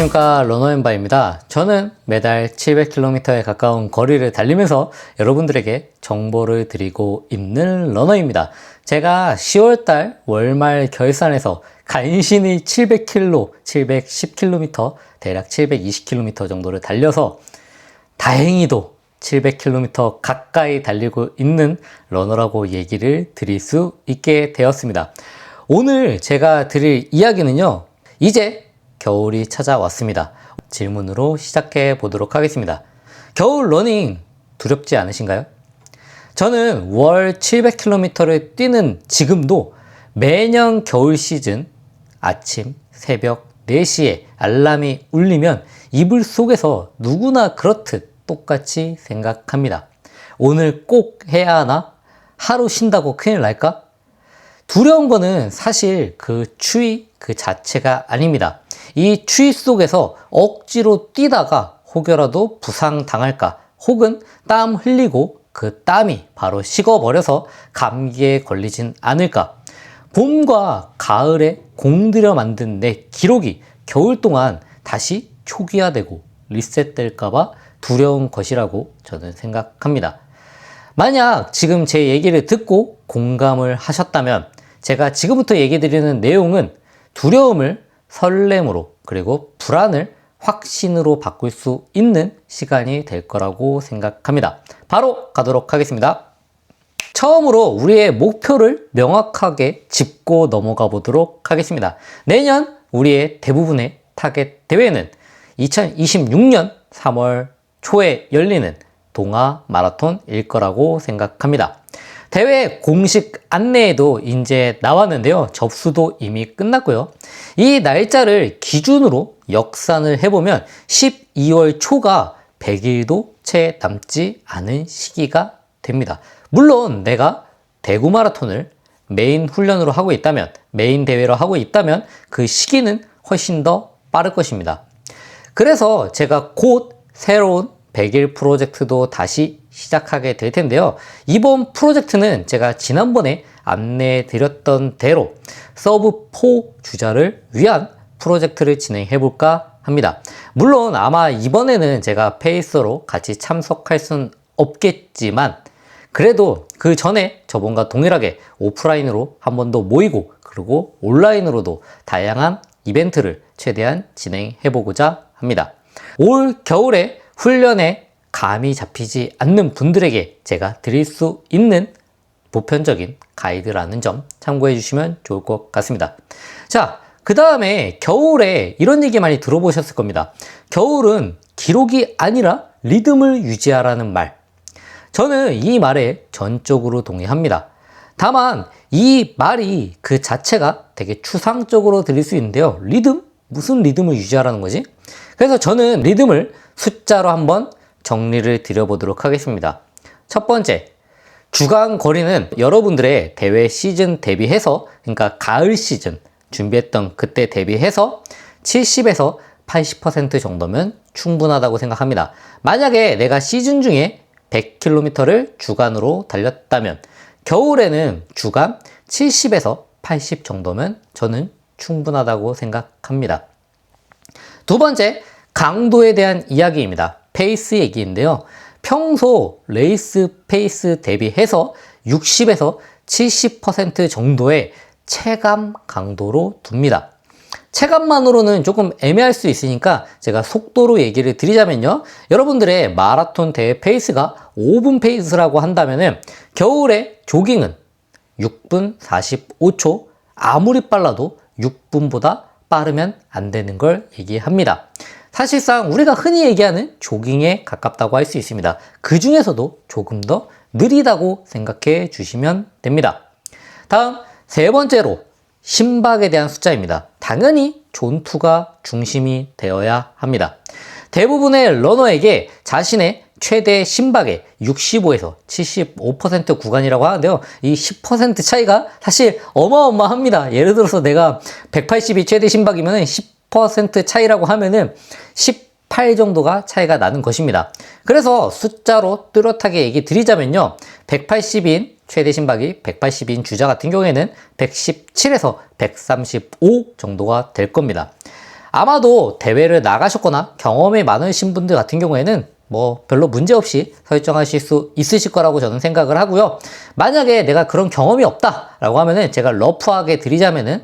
안녕하십니까 러너앤바입니다. 저는 매달 700km에 가까운 거리를 달리면서 여러분들에게 정보를 드리고 있는 러너입니다. 제가 10월달 월말 결산에서 간신히 700km, 710km, 대략 720km 정도를 달려서 다행히도 700km 가까이 달리고 있는 러너라고 얘기를 드릴 수 있게 되었습니다. 오늘 제가 드릴 이야기는요, 이제 겨울이 찾아왔습니다. 질문으로 시작해 보도록 하겠습니다. 겨울 러닝 두렵지 않으신가요? 저는 월 700km를 뛰는 지금도 매년 겨울 시즌 아침, 새벽 4시에 알람이 울리면 이불 속에서 누구나 그렇듯 똑같이 생각합니다. 오늘 꼭 해야 하나? 하루 쉰다고 큰일 날까? 두려운 거는 사실 그 추위 그 자체가 아닙니다. 이 추위 속에서 억지로 뛰다가 혹여라도 부상 당할까 혹은 땀 흘리고 그 땀이 바로 식어버려서 감기에 걸리진 않을까 봄과 가을에 공들여 만든 내 기록이 겨울 동안 다시 초기화되고 리셋될까봐 두려운 것이라고 저는 생각합니다. 만약 지금 제 얘기를 듣고 공감을 하셨다면 제가 지금부터 얘기 드리는 내용은 두려움을 설렘으로 그리고 불안을 확신으로 바꿀 수 있는 시간이 될 거라고 생각합니다. 바로 가도록 하겠습니다. 처음으로 우리의 목표를 명확하게 짚고 넘어가 보도록 하겠습니다. 내년 우리의 대부분의 타겟 대회는 2026년 3월 초에 열리는 동아 마라톤일 거라고 생각합니다. 대회 공식 안내에도 이제 나왔는데요. 접수도 이미 끝났고요. 이 날짜를 기준으로 역산을 해보면 12월 초가 100일도 채 남지 않은 시기가 됩니다. 물론 내가 대구 마라톤을 메인 훈련으로 하고 있다면, 메인 대회로 하고 있다면 그 시기는 훨씬 더 빠를 것입니다. 그래서 제가 곧 새로운 100일 프로젝트도 다시 시작하게 될 텐데요. 이번 프로젝트는 제가 지난번에 안내해 드렸던 대로 서브 4 주자를 위한 프로젝트를 진행해 볼까 합니다. 물론 아마 이번에는 제가 페이서로 같이 참석할 순 없겠지만 그래도 그 전에 저번과 동일하게 오프라인으로 한 번 더 모이고 그리고 온라인으로도 다양한 이벤트를 최대한 진행해 보고자 합니다. 올 겨울에 훈련에 감이 잡히지 않는 분들에게 제가 드릴 수 있는 보편적인 가이드라는 점 참고해 주시면 좋을 것 같습니다. 자, 그 다음에 겨울에 이런 얘기 많이 들어보셨을 겁니다. 겨울은 기록이 아니라 리듬을 유지하라는 말. 저는 이 말에 전적으로 동의합니다. 다만 이 말이 그 자체가 되게 추상적으로 들릴 수 있는데요. 리듬? 무슨 리듬을 유지하라는 거지? 그래서 저는 리듬을 숫자로 한번 정리를 드려보도록 하겠습니다. 첫 번째, 주간 거리는 여러분들의 대회 시즌 대비해서, 그러니까 가을 시즌 준비했던 그때 대비해서 70에서 80% 정도면 충분하다고 생각합니다. 만약에 내가 시즌 중에 100km를 주간으로 달렸다면 겨울에는 주간 70에서 80 정도면 저는 충분하다고 생각합니다. 두 번째, 강도에 대한 이야기입니다. 페이스 얘기인데요. 평소 레이스 페이스 대비해서 60에서 70% 정도의 체감 강도로 둡니다. 체감만으로는 조금 애매할 수 있으니까 제가 속도로 얘기를 드리자면요. 여러분들의 마라톤 대회 페이스가 5분 페이스라고 한다면은 겨울에 조깅은 6분 45초 아무리 빨라도 6분보다 빠르면 안 되는 걸 얘기합니다. 사실상 우리가 흔히 얘기하는 조깅에 가깝다고 할 수 있습니다. 그 중에서도 조금 더 느리다고 생각해 주시면 됩니다. 다음 세 번째로 심박에 대한 숫자입니다. 당연히 존투가 중심이 되어야 합니다. 대부분의 러너에게 자신의 최대 심박의 65에서 75% 구간이라고 하는데요. 이 10% 차이가 사실 어마어마합니다. 예를 들어서 내가 180이 최대 심박이면 10% 차이라고 하면은 18 정도가 차이가 나는 것입니다. 그래서 숫자로 뚜렷하게 얘기 드리자면요. 180인 최대 심박이 180인 주자 같은 경우에는 117에서 135 정도가 될 겁니다. 아마도 대회를 나가셨거나 경험이 많으신 분들 같은 경우에는 뭐 별로 문제 없이 설정하실 수 있으실 거라고 저는 생각을 하고요. 만약에 내가 그런 경험이 없다라고 하면은 제가 러프하게 드리자면은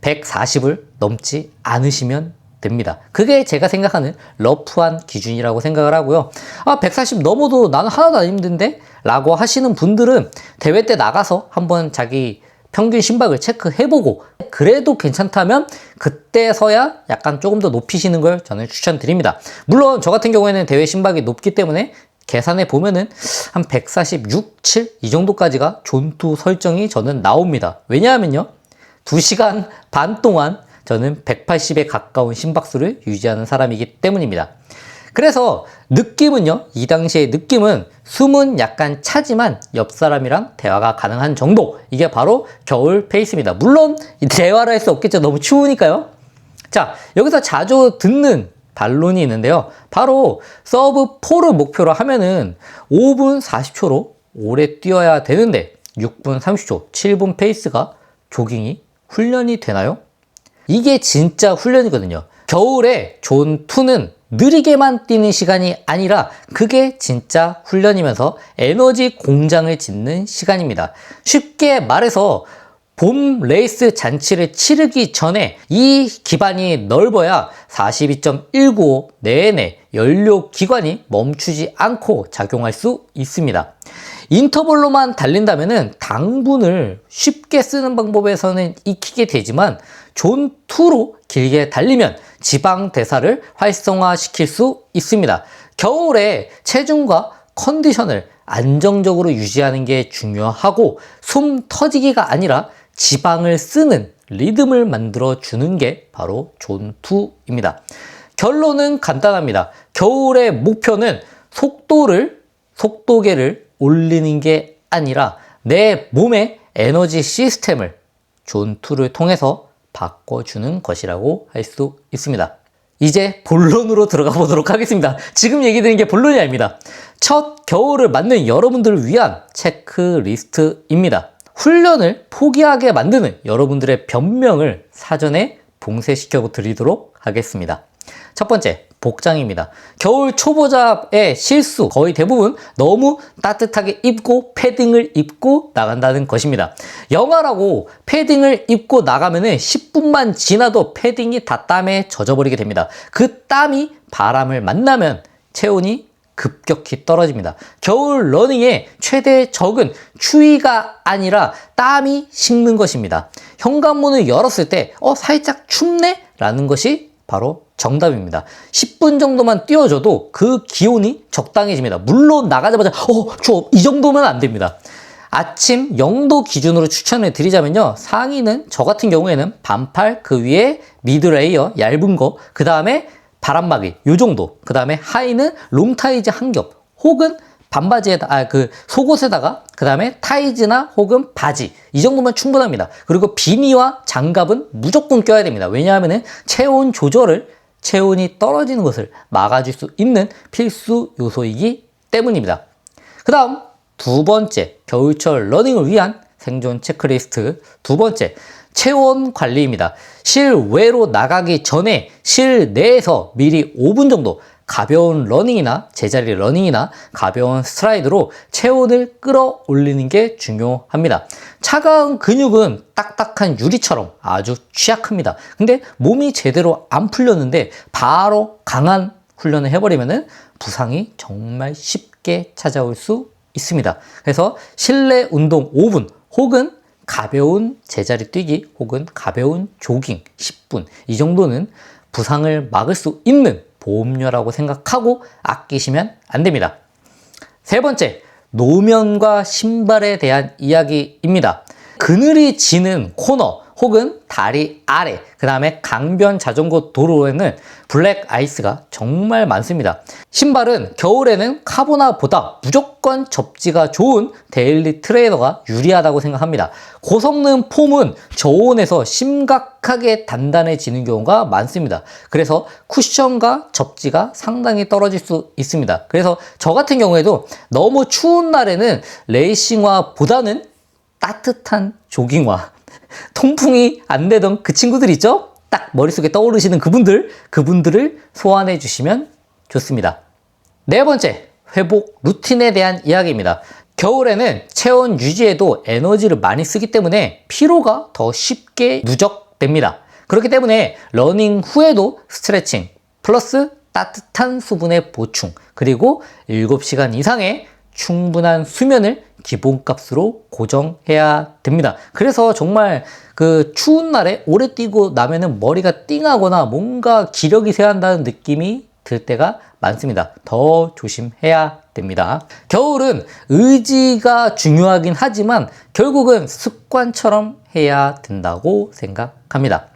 140을 넘지 않으시면 됩니다. 그게 제가 생각하는 러프한 기준이라고 생각을 하고요. 아, 140 넘어도 나는 하나도 안 힘든데? 라고 하시는 분들은 대회 때 나가서 한번 자기 평균 심박을 체크해보고 그래도 괜찮다면 그때서야 약간 조금 더 높이시는 걸 저는 추천드립니다. 물론 저 같은 경우에는 대회 심박이 높기 때문에 계산해 보면은 한 146, 7 이 정도까지가 존투 설정이 저는 나옵니다. 왜냐하면요. 2시간 반 동안 저는 180에 가까운 심박수를 유지하는 사람이기 때문입니다. 그래서 느낌은요, 이 당시의 느낌은 숨은 약간 차지만 옆 사람이랑 대화가 가능한 정도. 이게 바로 겨울 페이스입니다. 물론 대화를 할 수 없겠죠. 너무 추우니까요. 자, 여기서 자주 듣는 반론이 있는데요. 바로 서브 4를 목표로 하면은 5분 40초로 오래 뛰어야 되는데 6분 30초, 7분 페이스가 조깅이 훈련이 되나요? 이게 진짜 훈련이거든요. 겨울에 존 2는 느리게만 뛰는 시간이 아니라 그게 진짜 훈련이면서 에너지 공장을 짓는 시간입니다. 쉽게 말해서 봄 레이스 잔치를 치르기 전에 이 기반이 넓어야 42.195 내내 연료 기관이 멈추지 않고 작용할 수 있습니다. 인터벌로만 달린다면 당분을 쉽게 쓰는 방법에서는 익히게 되지만 존2로 길게 달리면 지방 대사를 활성화시킬 수 있습니다. 겨울에 체중과 컨디션을 안정적으로 유지하는 게 중요하고 숨 터지기가 아니라 지방을 쓰는 리듬을 만들어 주는 게 바로 존2입니다. 결론은 간단합니다. 겨울의 목표는 속도를 속도계를 올리는 게 아니라 내 몸의 에너지 시스템을 존2를 통해서 바꿔주는 것이라고 할 수 있습니다. 이제 본론으로 들어가 보도록 하겠습니다. 지금 얘기 드린 게 본론이 아닙니다. 첫 겨울을 맞는 여러분들을 위한 체크리스트입니다. 훈련을 포기하게 만드는 여러분들의 변명을 사전에 봉쇄시켜 드리도록 하겠습니다. 첫 번째, 복장입니다. 겨울 초보자의 실수 거의 대부분 너무 따뜻하게 입고 패딩을 입고 나간다는 것입니다. 영화라고 패딩을 입고 나가면은 10분만 지나도 패딩이 다 땀에 젖어버리게 됩니다. 그 땀이 바람을 만나면 체온이 급격히 떨어집니다. 겨울 러닝의 최대 적은 추위가 아니라 땀이 식는 것입니다. 현관문을 열었을 때, 어, 살짝 춥네? 라는 것이 바로 정답입니다. 10분 정도만 뛰어줘도 그 기온이 적당해집니다. 물론 나가자마자 어, 추워. 이 정도면 안 됩니다. 아침 0도 기준으로 추천을 드리자면요. 상의는 저 같은 경우에는 반팔 그 위에 미드레이어 얇은 거, 그 다음에 바람막이 요 정도, 그 다음에 하의는 롱타이즈 한 겹, 혹은 반바지에다 아 그 속옷에다가 그 다음에 타이즈나 혹은 바지 이 정도면 충분합니다. 그리고 비니와 장갑은 무조건 껴야 됩니다. 왜냐하면 체온 조절을 체온이 떨어지는 것을 막아줄 수 있는 필수 요소이기 때문입니다. 그 다음 두 번째 겨울철 러닝을 위한 생존 체크리스트 두 번째 체온 관리입니다. 실외로 나가기 전에 실내에서 미리 5분 정도 가벼운 러닝이나 제자리 러닝이나 가벼운 스트라이드로 체온을 끌어올리는 게 중요합니다. 차가운 근육은 딱딱한 유리처럼 아주 취약합니다. 근데 몸이 제대로 안 풀렸는데 바로 강한 훈련을 해버리면 부상이 정말 쉽게 찾아올 수 있습니다. 그래서 실내 운동 5분 혹은 가벼운 제자리 뛰기 혹은 가벼운 조깅 10분 이 정도는 부상을 막을 수 있는 보험료라고 생각하고 아끼시면 안 됩니다. 세 번째, 노면과 신발에 대한 이야기입니다. 그늘이 지는 코너 혹은 다리 아래, 그 다음에 강변 자전거 도로에는 블랙 아이스가 정말 많습니다. 신발은 겨울에는 카보나보다 무조건 접지가 좋은 데일리 트레이너가 유리하다고 생각합니다. 고성능 폼은 저온에서 심각하게 단단해지는 경우가 많습니다. 그래서 쿠션과 접지가 상당히 떨어질 수 있습니다. 그래서 저 같은 경우에도 너무 추운 날에는 레이싱화보다는 따뜻한 조깅화 통풍이 안 되던 그 친구들 있죠? 딱 머릿속에 떠오르시는 그분들, 그분들을 소환해 주시면 좋습니다. 네 번째, 회복 루틴에 대한 이야기입니다. 겨울에는 체온 유지에도 에너지를 많이 쓰기 때문에 피로가 더 쉽게 누적됩니다. 그렇기 때문에 러닝 후에도 스트레칭 플러스 따뜻한 수분의 보충 그리고 7시간 이상의 충분한 수면을 기본값으로 고정해야 됩니다. 그래서 정말 그 추운 날에 오래 뛰고 나면은 머리가 띵하거나 뭔가 기력이 쇠한다는 느낌이 들 때가 많습니다. 더 조심해야 됩니다. 겨울은 의지가 중요하긴 하지만 결국은 습관처럼 해야 된다고 생각합니다.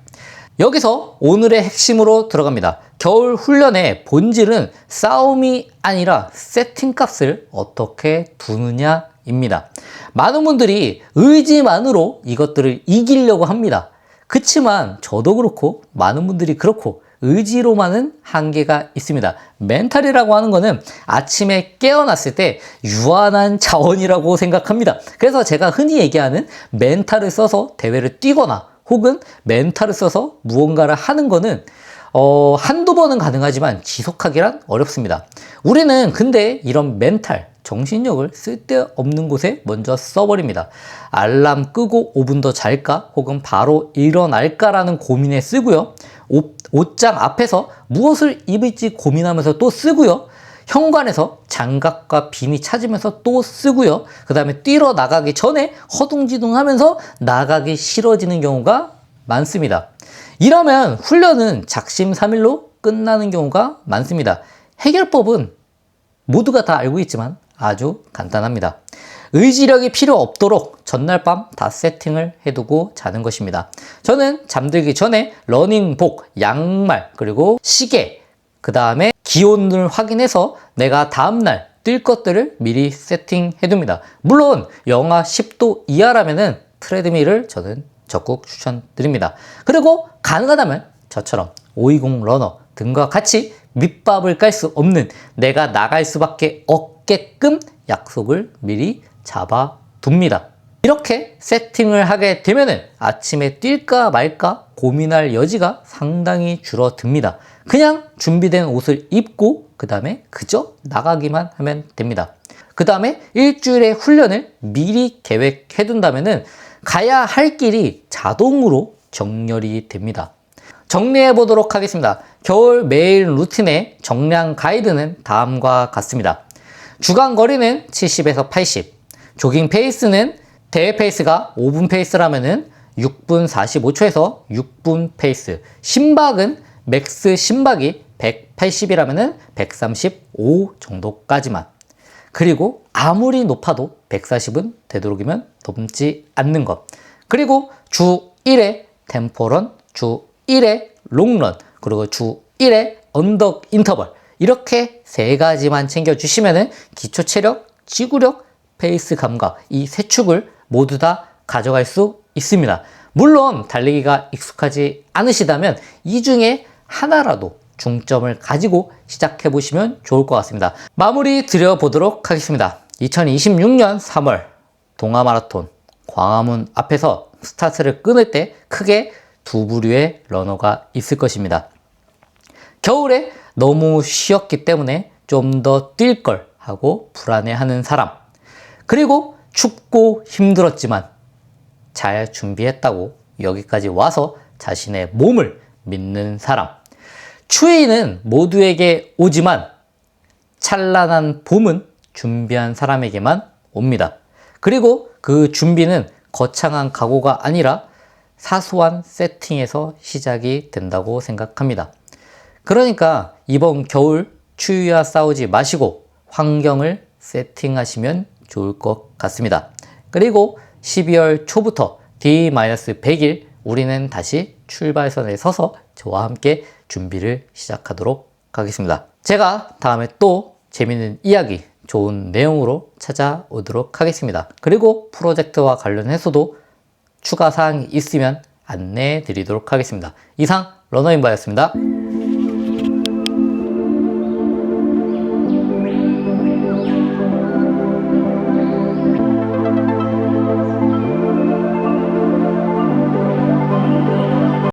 여기서 오늘의 핵심으로 들어갑니다. 겨울 훈련의 본질은 싸움이 아니라 세팅 값을 어떻게 두느냐 입니다. 많은 분들이 의지만으로 이것들을 이기려고 합니다. 그치만 저도 그렇고 많은 분들이 그렇고 의지로만은 한계가 있습니다. 멘탈이라고 하는 거는 아침에 깨어났을 때 유한한 자원이라고 생각합니다. 그래서 제가 흔히 얘기하는 멘탈을 써서 대회를 뛰거나 혹은 멘탈을 써서 무언가를 하는 거는 어, 한두 번은 가능하지만 지속하기란 어렵습니다. 우리는 근데 이런 멘탈, 정신력을 쓸데없는 곳에 먼저 써버립니다. 알람 끄고 5분 더 잘까? 혹은 바로 일어날까라는 고민에 쓰고요. 옷, 옷장 앞에서 무엇을 입을지 고민하면서 또 쓰고요. 현관에서 장갑과 비니 찾으면서 또 쓰고요. 그 다음에 뛰러 나가기 전에 허둥지둥 하면서 나가기 싫어지는 경우가 많습니다. 이러면 훈련은 작심삼일로 끝나는 경우가 많습니다. 해결법은 모두가 다 알고 있지만 아주 간단합니다. 의지력이 필요 없도록 전날 밤 다 세팅을 해두고 자는 것입니다. 저는 잠들기 전에 러닝복, 양말, 그리고 시계, 그 다음에 기온을 확인해서 내가 다음날 뛸 것들을 미리 세팅해 둡니다. 물론 영하 10도 이하라면은 트레드밀을 저는 적극 추천드립니다. 그리고 가능하다면 저처럼 520 러너 등과 같이 밑밥을 깔 수 없는 내가 나갈 수밖에 없게끔 약속을 미리 잡아 둡니다. 이렇게 세팅을 하게 되면은 아침에 뛸까 말까 고민할 여지가 상당히 줄어듭니다. 그냥 준비된 옷을 입고 그 다음에 그저 나가기만 하면 됩니다. 그 다음에 일주일의 훈련을 미리 계획해 둔다면은 가야 할 길이 자동으로 정렬이 됩니다. 정리해 보도록 하겠습니다. 겨울 매일 루틴의 정량 가이드는 다음과 같습니다. 주간 거리는 70에서 80, 조깅 페이스는 대회 페이스가 5분 페이스라면은 6분 45초에서 6분 페이스. 심박은 맥스 심박이 180이라면은 135 정도까지만. 그리고 아무리 높아도 140은 되도록이면 넘지 않는 것. 그리고 주 1회 템포런, 주 1회 롱런, 그리고 주 1회 언덕 인터벌. 이렇게 세 가지만 챙겨주시면은 기초 체력, 지구력, 페이스 감각 이 세 축을 모두 다 가져갈 수 있습니다. 물론 달리기가 익숙하지 않으시다면 이 중에 하나라도 중점을 가지고 시작해 보시면 좋을 것 같습니다. 마무리 드려보도록 하겠습니다. 2026년 3월 동아 마라톤 광화문 앞에서 스타트를 끊을 때 크게 두 부류의 러너가 있을 것입니다. 겨울에 너무 쉬었기 때문에 좀 더 뛸 걸 하고 불안해하는 사람. 그리고 춥고 힘들었지만 잘 준비했다고 여기까지 와서 자신의 몸을 믿는 사람. 추위는 모두에게 오지만 찬란한 봄은 준비한 사람에게만 옵니다. 그리고 그 준비는 거창한 각오가 아니라 사소한 세팅에서 시작이 된다고 생각합니다. 그러니까 이번 겨울 추위와 싸우지 마시고 환경을 세팅하시면 좋을 것 같습니다. 그리고 12월 초부터 D-100일 우리는 다시 출발선에 서서 저와 함께 준비를 시작하도록 하겠습니다. 제가 다음에 또 재밌는 이야기, 좋은 내용으로 찾아오도록 하겠습니다. 그리고 프로젝트와 관련해서도 추가 사항이 있으면 안내해 드리도록 하겠습니다. 이상 러너인바였습니다.